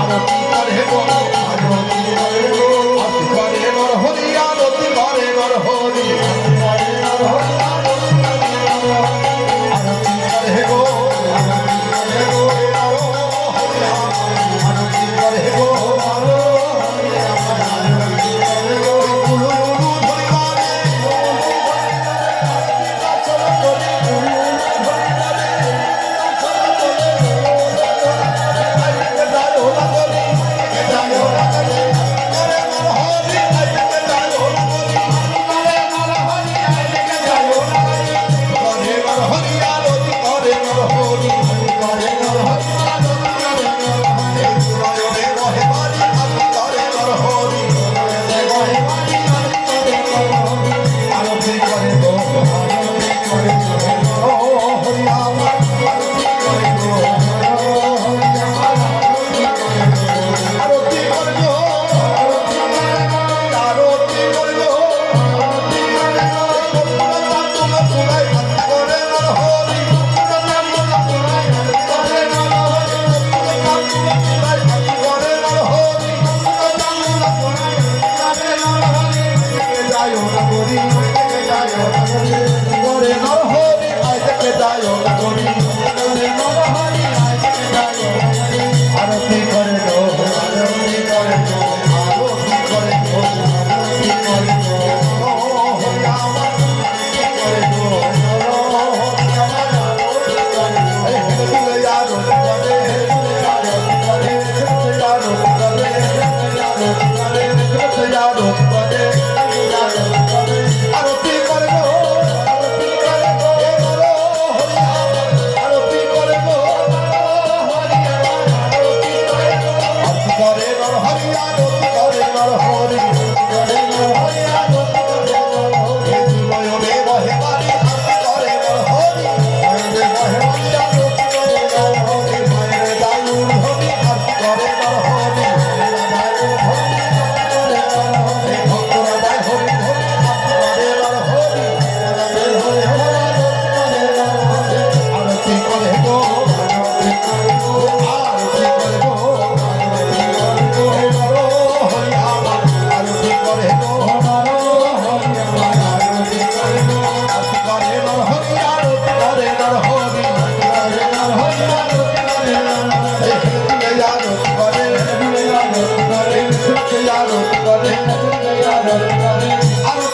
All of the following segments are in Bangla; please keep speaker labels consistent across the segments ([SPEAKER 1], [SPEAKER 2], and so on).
[SPEAKER 1] আমার পিতার হেগো করে। করে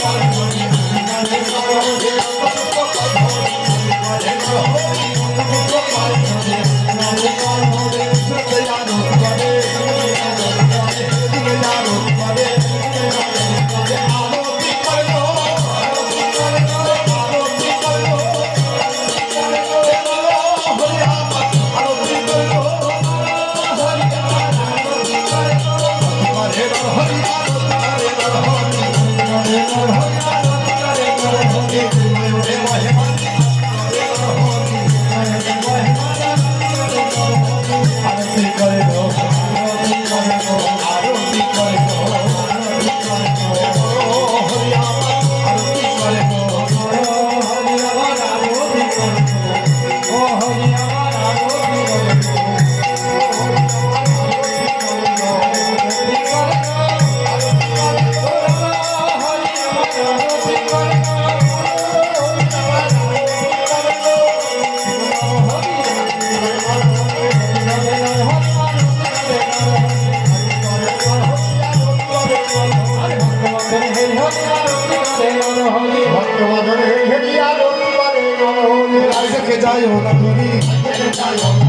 [SPEAKER 1] Come. Thank you. যায় না তুমি